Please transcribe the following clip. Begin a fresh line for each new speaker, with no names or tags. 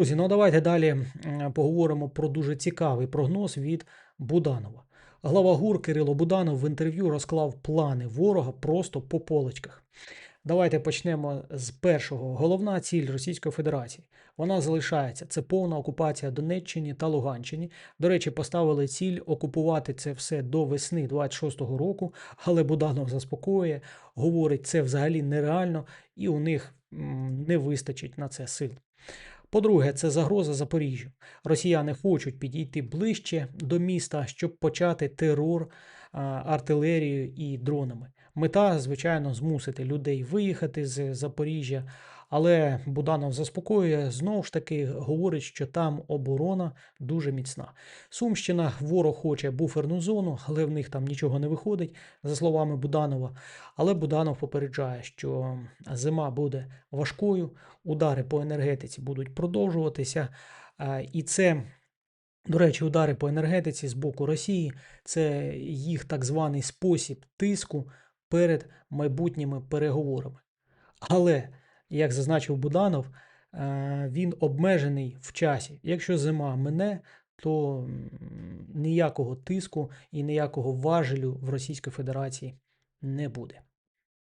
Друзі, ну давайте далі поговоримо про дуже цікавий прогноз від Буданова. Глава ГУР Кирило Буданов в інтерв'ю розклав плани ворога просто по полочках. Давайте почнемо з першого. Головна ціль Російської Федерації. Вона залишається. Це повна окупація Донеччини та Луганщини. До речі, поставили ціль окупувати це все до весни 26-го року, але Буданов заспокоює, говорить, це взагалі нереально, і у них не вистачить на це сил. По-друге, це загроза Запоріжжю. Росіяни хочуть підійти ближче до міста, щоб почати терор артилерією і дронами. Мета, звичайно, змусити людей виїхати з Запоріжжя, але Буданов заспокоює, знову ж таки говорить, що там оборона дуже міцна. Сумщина ворог хоче буферну зону, але в них там нічого не виходить, за словами Буданова. Але Буданов попереджає, що зима буде важкою, удари по енергетиці будуть продовжуватися. І це, до речі, удари по енергетиці з боку Росії це їх так званий спосіб тиску перед майбутніми переговорами. Але, як зазначив Буданов, е, він обмежений в часі. Якщо зима мине, то ніякого тиску і ніякого важелю в Російській Федерації не буде.